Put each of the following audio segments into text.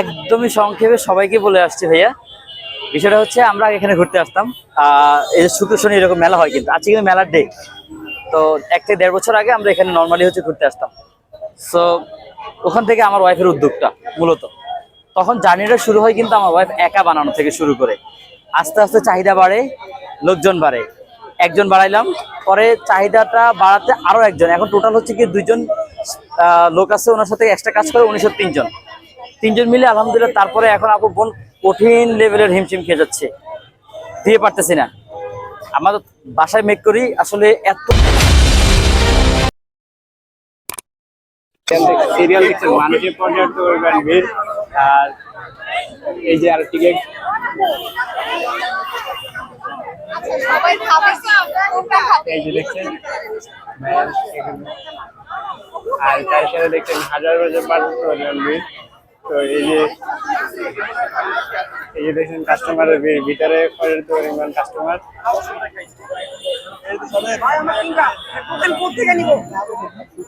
একদমই সংক্ষেপে সবাইকে বলে আসছি ভাইয়া। বিষয়টা হচ্ছে আমরা এখানে ঘুরতে আসতাম। এই শুক্র শনি এরকম মেলা হয় কিন্তু, আজকে কিন্তু মেলার ডে তো এক থেকে দেড় বছর আগে আমরা এখানে নর্মালি হচ্ছে ঘুরতে আসতাম। সো ওখান থেকে আমার ওয়াইফের উদ্যোগটা মূলত। তখন জার্নিটা শুরু হয় কিন্তু আমার ওয়াইফ একা বানানো থেকে শুরু করে। আস্তে আস্তে চাহিদা বাড়ে, লোকজন বাড়ে। একজন বাড়াইলাম, পরে চাহিদাটা বাড়াতে আরও একজন। এখন টোটাল হচ্ছে কি দুইজন লোক আছে, ওনার সাথে এক্সট্রা কাজ করে উনিশশো তিনজন। তিনজন মিলে আলহামদুলিল্লাহ তারপরে এখন আপু বোন কঠিন লেভেলের হিমশিম খেয়ে যাচ্ছে। দিয়ে পারতেছি না। আমরা তো বাসায় মেক করি, আসলে এত সিরিয়াল দেখছেন মানুষের আর এই যে আর দেখছেন। আর তার সাথে দেখছেন হাজার হাজার মানুষ পরিমাণ ভিড়। তো এই যে এই যে দেখছেন কাস্টমারের ভিতরে পর্যাপ্ত পরিমাণ কাস্টমার টোকেন কোথা থেকে নিব?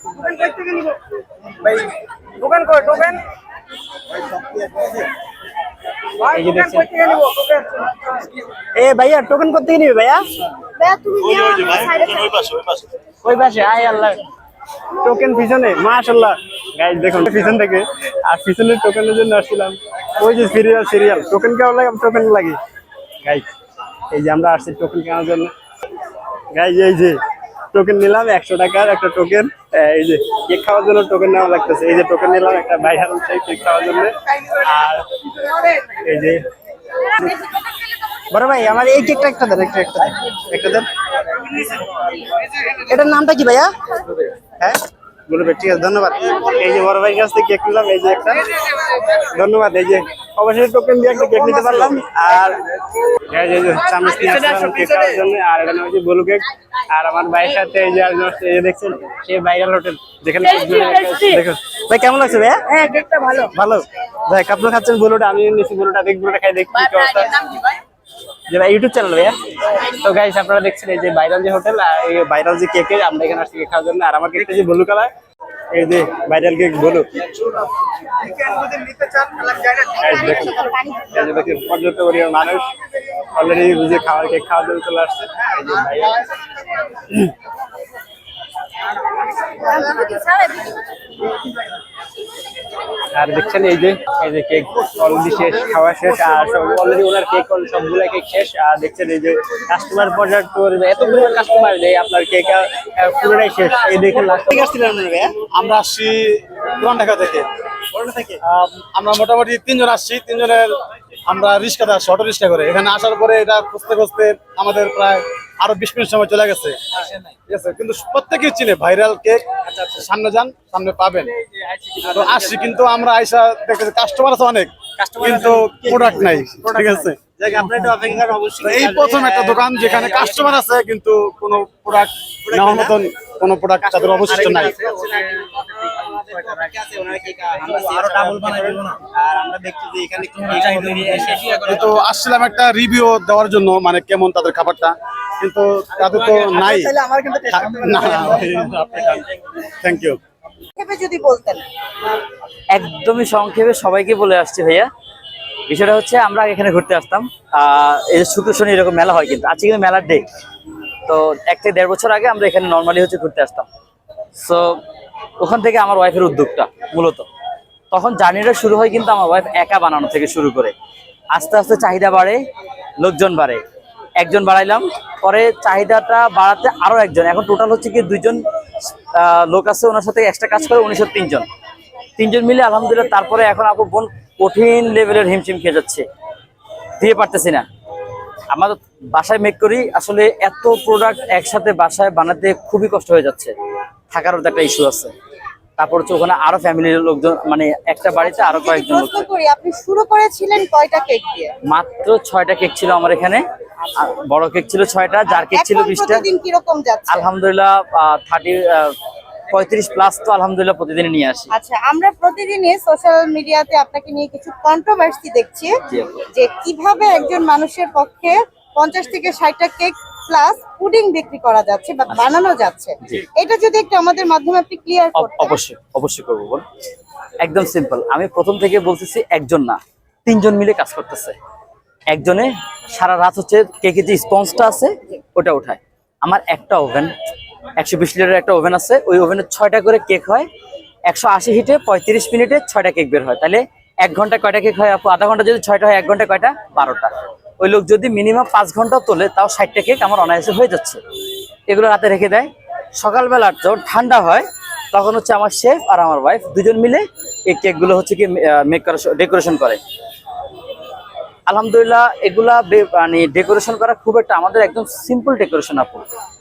টোকেন কই থেকে নিব? ভাই টোকেন কই টোকেন ভাই এই যে টোকেন দেখছেন। কই থেকে নিব? টোকেন এ ভাইয়া টোকেন করতে নিবে ভাইয়া? ওই পাশে আয় আল্লাহ। টোকেন পিছনে মাশাল্লাহ গাইজ দেখুন, পিছন থেকে। আর পিছনের টোকেনের জন্য আসছিলাম। ওই যে সিরিয়াল সিরিয়াল টোকেন কেমন লাগে? টোকেন লাগে। গাইজ এই যে আমরা আসছি টোকেন কেনার জন্য। গাইজ এই যে টোকেন নিলাম, একশো টাকার একটা টোকেন এই যে কেক খাওয়ার জন্য টোকেন নেওয়া লাগতেছে। এই যে টোকেন নিলাম, একটা সেই কেক খাওয়ার জন্য। আর এই যে বড় ভাই, আমার এই কেকটা একটা দেন, একটা একটা দেন একটা দেন। এটার নামটা কি ভাইয়া? হ্যাঁ? বলবে ঠিক আছে ধন্যবাদ। এই যে বড় ভাইয়ের কাছ থেকে কেক নিলাম এই যে একটা। ধন্যবাদ এই যে অবশ্যই টোকেন দিয়ে একটা কেক নিতে পারলাম। আর এই যে- চামচ নিয়ে আসলাম কেক খাওয়ার জন্য। আর এখানে হচ্ছে বলু কেক আর আমার ভাইয়ের সাথে এই যে এই যে দেখছেন সেই ভাইরাল হোটেল যেখানে দেখুন ভাই কেমন লাগছে ভাইয়া? হ্যাঁ কেকটা ভালো। ভালো। ভাই আপনার খাচ্ছেন বলুটা আমি নিচ্ছি বলুটা দেখি বলুটা খাই দেখছি যে ভাই ইউটিউব চ্যানেল ভাইয়া। তো গাইস আপনারা দেখছেন এই যে ভাইরাল যে হোটেল আর এই ভাইরাল যে কেক আমরা এখানে আসছি খাওয়ার জন্য। আর আমার কেকটা যে ব্লু কালার এই যে ভাইরাল কেক ব্লু মানুষ অলরেডি বুঝে খাওয়ার কেক খাওয়ার জন্য চলে আসছে। আর দেখছেন এই যে এই যে কেক অলরেডি শেষ খাওয়া শেষ আর সব অলরেডি ওনার কেক সবগুলো কেক শেষ। আর দেখছেন এই যে কাস্টমার পর্যাপ্ত পরিমাণ এত পরিমাণ কাস্টমার যে আপনার কেক পুরোটাই শেষ। এই দেখেন লাস্ট থেকে আসছিলেন আমরা আসছি পুরান ঢাকা থেকে? আম, আমরা মোটামুটি তিনজন আসছি তিনজনের আমরা রিক্সাতে আসছি অটো রিক্সা করে। এখানে আসার পরে এটা খুঁজতে খুঁজতে আমাদের প্রায় আরও বিশ মিনিট সময় চলে গেছে। ঠিক আছে কিন্তু প্রত্যেকেই চিনে ভাইরাল কেক সামনে যান সামনে পাবেন। তো আসছি কিন্তু আমরা আইসা দেখতেছি কাস্টমার আছে অনেক কিন্তু প্রোডাক্ট নাই ঠিক আছে তো এই প্রথম একটা দোকান যেখানে কাস্টমার আছে কিন্তু কোনো প্রোডাক্ট নেওয়ার মতন কোনো প্রোডাক্ট তাদের অবশিষ্ট নাই আর আমরা দেখছি যে এখানে কি কিন্তু আসছিলাম একটা রিভিউ দেওয়ার জন্য মানে কেমন তাদের খাবারটা কিন্তু তাদের তো নাই তাহলে আমার কিন্তু না থ্যাংক ইউ ভেবে যদি বলতেন। একদমই সংক্ষেপে সবাইকে বলে আসছি ভাইয়া। বিষয়টা হচ্ছে, আমরা এখানে ঘুরতে আসতাম। এই যে শুক্র শনি এরকম মেলা হয় কিন্তু, আজকে কিন্তু মেলার ডে তো এক থেকে দেড় বছর আগে আমরা এখানে নর্মালি হচ্ছে ঘুরতে আসতাম। সো ওখান থেকে আমার ওয়াইফের উদ্যোগটা, মূলত। তখন জার্নিটা শুরু হয় কিন্তু আমার ওয়াইফ একা বানানো থেকে শুরু করে। আস্তে আস্তে চাহিদা বাড়ে, লোকজন বাড়ে। একজন বাড়াইলাম, পরে চাহিদাটা বাড়াতে আরও একজন। এখন টোটাল হচ্ছে কি দুইজন লোক আছে ওনার সাথে এক্সট্রা কাজ করে উনিশশো তিনজন। তিনজন মিলে আলহামদুলিল্লাহ তারপরে এখন আপু বোন কঠিন লেভেলের হিমশিম খেয়ে যাচ্ছে। দিয়ে পারতেছি না। আমরা তো বাসায় মেক করি আসলে এত প্রোডাক্ট একসাথে বাসায় বানাতে খুবই কষ্ট হয়ে যাচ্ছে। থাকারও তো একটা ইস্যু আছে। তারপর হচ্ছে ওখানে আরও ফ্যামিলির লোকজন মানে একটা বাড়িতে আরও কয়েকজন লোক আপনি শুরু করেছিলেন কয়টা কেক দিয়ে? মাত্র ছয়টা কেক ছিল আমার এখানে। বড় কেক ছিল ছয়টা যার কেক ছিল বিশটা। আলহামদুলিল্লাহ থার্টি পঁয়ত্রিশ প্লাস তো আলহামদুলিল্লাহ প্রতিদিনই নিয়ে আসি। আচ্ছা আমরা প্রতিদিনই সোশ্যাল মিডিয়াতে আপনাকে নিয়ে কিছু কন্ট্রোভার্সি দেখছি যে কীভাবে একজন মানুষের পক্ষে পঞ্চাশ থেকে ষাটটা কেক প্লাস পুডিং বিক্রি করা যাচ্ছে বা বানানো যাচ্ছে। এটা যদি একটু আমাদের মাধ্যমে আপনি ক্লিয়ার অব- অবশ্যই অবশ্যই করব বল একদম সিম্পল আমি প্রথম থেকে বলতেছি একজন না তিনজন মিলে কাজ করতেছে। একজনে সারা রাত হচ্ছে কেকের যে স্পঞ্জটা আছে, ওটা উঠায় আমার একটা ওভেন, একশো বিশ লিটারের একটা ওভেন আছে, ওই ওভেনে ছয়টা করে কেক হয়। একশো আশি হিটে পঁয়ত্রিশ মিনিটে ছয়টা কেক বের হয়। তাহলে এক ঘণ্টা কয়টা কেক হয় আপু? আধা ঘণ্টা যদি ছয়টা হয়, এক ঘণ্টা কয়টা? বারোটা। ওই লোক যদি মিনিমাম পাঁচ ঘণ্টা তোলে, তাও ষাটটা কেক আমার অনায়াসে হয়ে যাচ্ছে। এগুলো রাতে রেখে দেয়। সকালবেলা যখন ঠান্ডা হয়, তখন হচ্ছে আমার শেফ আর আমার ওয়াইফ দুজন মিলে এই কেকগুলো হচ্ছে কি মেক করা ডেকোরেশন করে। আলহামদুলিল্লাহ এগুলা মানে ডেকোরেশন করা খুব একটা আমাদের একদম সিম্পল ডেকোরেশন আপু।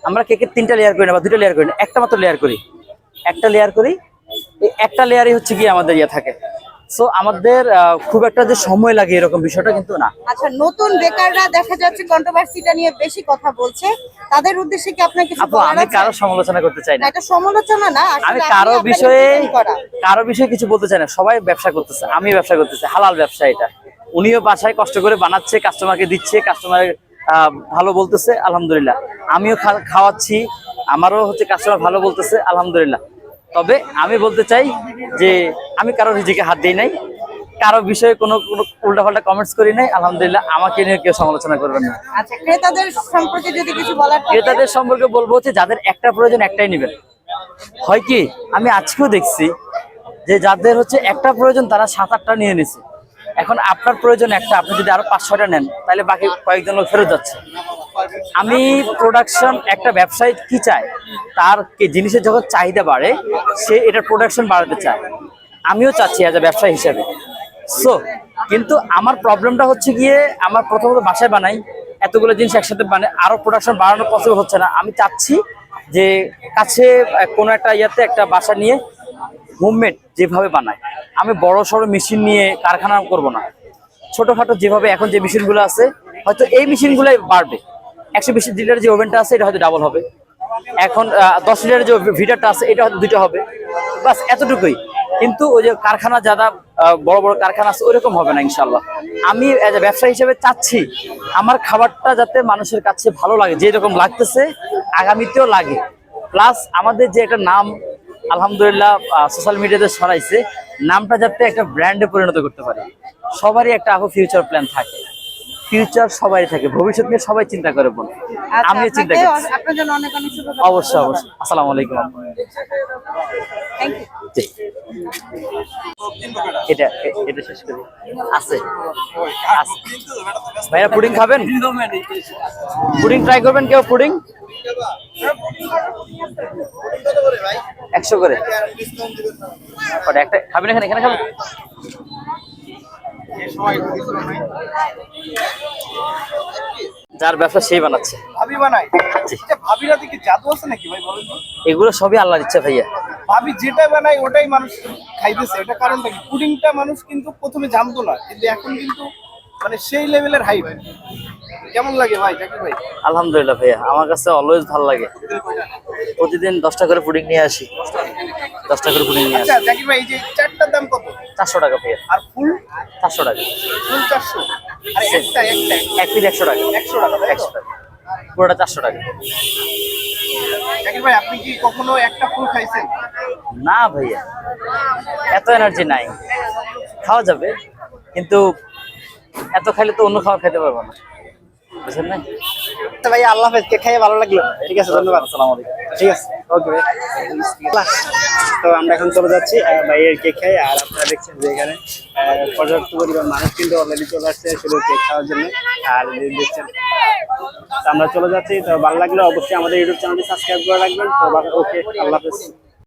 আমরা কেকের তিনটা লেয়ার করি না বা দুটো লেয়ার করি না একটা মাত্র লেয়ার করি। একটা লেয়ার করি এই একটা লেয়ারই হচ্ছে কি আমাদের ইয়ে থাকে। সো আমাদের খুব একটা যে সময় লাগে এরকম বিষয়টা কিন্তু না। আচ্ছা নতুন বেকাররা দেখা যাচ্ছে কন্ট্রোভার্সিটা নিয়ে বেশি কথা বলছে। তাদের উদ্দেশ্যে কি আপনার কিছু বলার আমি কারও সমালোচনা করতে চাই না। না এটা সমালোচনা না আমি কারও বিষয়ে কারও বিষয়ে কিছু বলতে চাই না সবাই ব্যবসা করতেছে আমি ব্যবসা করতেছি হালাল ব্যবসা এটা। উনিও বাসায় কষ্ট করে বানাচ্ছে কাস্টমারকে দিচ্ছে কাস্টমার ভালো বলতেছে আলহামদুলিল্লাহ। আমিও খাওয়াচ্ছি আমারও হচ্ছে কাস্টমার ভালো বলতেছে আলহামদুলিল্লাহ। তবে আমি বলতে চাই যে আমি কারও রিজিকে হাত দিই নাই কারও বিষয়ে কোনো কোনো উল্টাপাল্টা কমেন্টস করি নাই আলহামদুলিল্লাহ আমাকে নিয়ে কেউ সমালোচনা করবেন না। আচ্ছা ক্রেতাদের সম্পর্কে যদি কিছু বলার ক্রেতাদের সম্পর্কে বলব হচ্ছে যাদের একটা প্রয়োজন একটাই নেবেন। হয় কি? আমি আজকেও দেখছি যে যাদের হচ্ছে একটা প্রয়োজন তারা সাত আটটা নিয়ে নিছে। এখন আপনার প্রয়োজন একটা, আপনি যদি আরও পাঁচ, ছয়টা নেন, তাহলে বাকি কয়েকজন লোক ফেরত যাচ্ছে। আমি প্রোডাকশন একটা ব্যবসায়ী কি চায়? তার জিনিসের যখন চাহিদা বাড়ে, সে এটার প্রোডাকশন বাড়াতে চায়। আমিও চাচ্ছি অ্যাজ এ ব্যবসায়ী হিসেবে। সো কিন্তু আমার প্রবলেমটা হচ্ছে গিয়ে, আমার প্রথমত বাসায় বানাই, এতগুলো জিনিস একসাথে মানে আরও প্রোডাকশন বাড়ানো পসিবল হচ্ছে না। আমি চাচ্ছি যে কাছে কোনো একটা ইয়াতে একটা বাসা নিয়ে হোমমেড যেভাবে বানায়। আমি বড় সড়ো মেশিন নিয়ে কারখানা করব না। ছোটখাটো যেভাবে এখন যে মেশিনগুলো আছে, হয়তো এই মেশিনগুলোই বাড়বে। একশো বিশ লিটারের যে ওভেনটা আছে, এটা হয়তো ডাবল হবে। এখন দশ লিটারের যে ভিটারটা আছে, এটা হয়তো দুটো হবে। বাস এতটুকুই। কিন্তু ওই যে কারখানা যারা বড় বড় কারখানা আছে, ওইরকম হবে না ইনশাল্লাহ আমি এজ এ ব্যবসায়ী হিসেবে চাচ্ছি, আমার খাবারটা যাতে মানুষের কাছে ভালো লাগে, যেরকম লাগতেছে, আগামীতেও লাগে। প্লাস আমাদের যে একটা নাম আলহামদুলিল্লাহ সোশ্যাল মিডিয়াতে ছড়াইছে। নামটা যাতে একটা ব্র্যান্ডে পরিণত করতে পারে। সবারই একটা আগে ফিউচার প্ল্যান থাকে। ফিউচার সবাই থাকে। ভবিষ্যৎ নিয়ে সবাই চিন্তা করে বোন। আচ্ছা, আমিও চিন্তা আপনাকে করছি। আপনার জন্য অনেক অনেক শুভকামনা। অবশ্যই অবশ্যই। আসসালামু আলাইকুম। থ্যাংক ইউ এটা এটা শেষ করি। আছে। আছে। ভাইয়া পুডিং খাবেন? পুডিং ট্রাই করবেন কেউ? পুডিং একশো করে। এখানে? এখানে যার ব্যবসা সেই বানাচ্ছে। ভাবি। এটা ভাবিরা কি জাদু আছে নাকি ভাই বলেন তো? এগুলো সবই আল্লাহর ইচ্ছা ভাইয়া। ভাবি যেটা বানাই ওটাই মানুষ খাইতেছে। এটা কারণটা কি পুডিংটা মানুষ কিন্তু প্রথমে জানতো না। কিন্তু এখন কিন্তু মানে সেই লেভেলের হাইপ কেমন লাগে ভাই জাকির ভাই? আলহামদুলিল্লাহ ভাইয়া আমার কাছে অলওয়েজ ভালো লাগে। প্রতিদিন দশটা করে পুডিং নিয়ে আসি। দশটা করে পুডিং নিয়ে আচ্ছা আসি। জাকির ভাই এই যে চারটার দাম কত? চারশো টাকা ভাইয়া। আর ফুল? চারশো টাকা। ফুল চারশো। আর একটা একটা। এক পিস একশো টাকা। একশো টাকা একশো টাকা। পুরোটা চারশো টাকা। জাকির ভাই আপনি কি কখনো একটা ফুল খাইছেন? না ভাইয়া। এত এনার্জি নাই। খাওয়া যাবে। কিন্তু এত খাইলে তো অন্য খাবার খেতে পারব না। বুঝলেন না? তো ভাই আল্লাহ হাফেজ কেক খাইয়ে ভালো লাগল। ঠিক আছে ধন্যবাদ। আসসালামু আলাইকুম। ঠিক আছে ওকে ভাই। তো আমরা এখন চলে যাচ্ছি ভাইয়ের কেক খাই আর আপনারা দেখছেন যে এখানে আহ, পর্যাপ্ত পরিমাণ মানুষ কিন্তু অলরেডি চলে আসছে শুধু কেক খাওয়ার জন্য। আর দেখছেন তো আমরা চলে যাচ্ছি তো ভালো লাগলে অবশ্যই আমাদের ইউটিউব চ্যানেলটি সাবস্ক্রাইব করে রাখবেন। তো ওকে আল্লাহ হাফেজ।